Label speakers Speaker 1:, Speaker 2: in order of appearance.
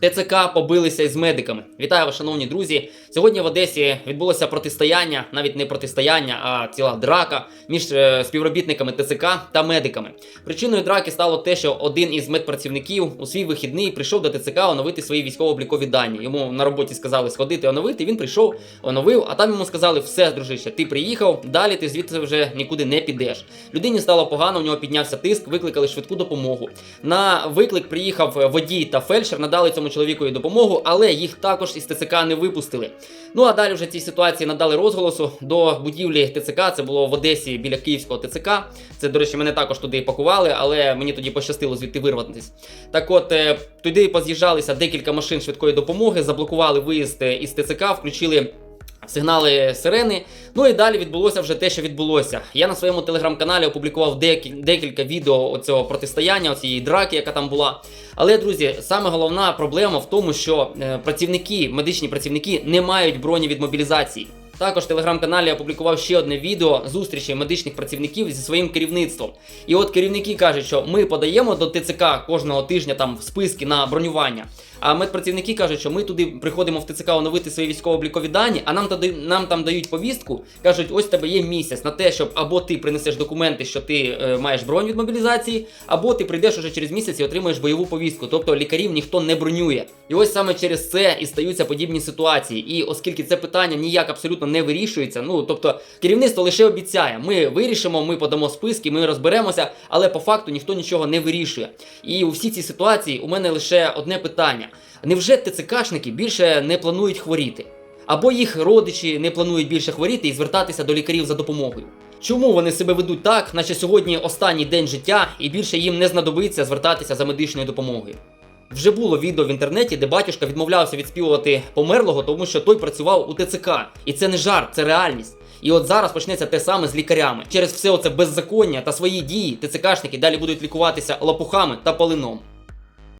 Speaker 1: ТЦК побилися із медиками. Вітаю вас, шановні друзі. Сьогодні в Одесі відбулося протистояння, навіть не протистояння, а ціла драка між е, співробітниками ТЦК та медиками. Причиною драки стало те, що один із медпрацівників у свій вихідний прийшов до ТЦК оновити свої військово-облікові дані. Йому на роботі сказали сходити оновити. Він прийшов, оновив, а там йому сказали: все, дружище, ти приїхав, далі ти звідси вже нікуди не підеш. Людині стало погано, у нього піднявся тиск, викликали швидку допомогу. На виклик приїхав водій та фельдшер, надали цьому чоловікові допомогу, але їх також із ТЦК не випустили. Ну а далі вже цій ситуації надали розголосу до будівлі ТЦК. Це було в Одесі біля Київського ТЦК. Це, до речі, мене також туди пакували, але мені тоді пощастило звідти вирватися. Так от е, туди поз'їжджалися декілька машин швидкої допомоги, заблокували виїзд е, із ТЦК, включили. Сигнали сирени. Ну і далі відбулося вже те, що відбулося. Я на своєму телеграм-каналі опублікував декілька відео цього протистояння, цієї драки, яка там була. Але, друзі, саме головна проблема в тому, що е, працівники, медичні працівники не мають броні від мобілізації. Також в телеграм-каналі опублікував ще одне відео зустрічі медичних працівників зі своїм керівництвом. І от керівники кажуть, що ми подаємо до ТЦК кожного тижня там списки на бронювання. А медпрацівники кажуть, що ми туди приходимо в ТЦК оновити свої військово-облікові дані, а нам тоді нам там дають повістку, кажуть, ось тебе є місяць на те, щоб або ти принесеш документи, що ти е, маєш бронь від мобілізації, або ти прийдеш уже через місяць і отримаєш бойову повістку. Тобто лікарів ніхто не бронює. І ось саме через це і стаються подібні ситуації. І оскільки це питання ніяк абсолютно не вирішується, ну тобто керівництво лише обіцяє, ми вирішимо, ми подамо списки, ми розберемося, але по факту ніхто нічого не вирішує. І у всій цій ситуації у мене лише одне питання: невже ТЦКшники більше не планують хворіти? Або їх родичі не планують більше хворіти і звертатися до лікарів за допомогою? Чому вони себе ведуть так, наче сьогодні останній день життя, і більше їм не знадобиться звертатися за медичною допомогою? Вже було відео в інтернеті, де батюшка відмовлявся відспівувати померлого, тому що той працював у ТЦК. І це не жарт, це реальність. І от зараз почнеться те саме з лікарями. Через все оце беззаконня та свої дії ТЦКшники далі будуть лікуватися лопухами та полином.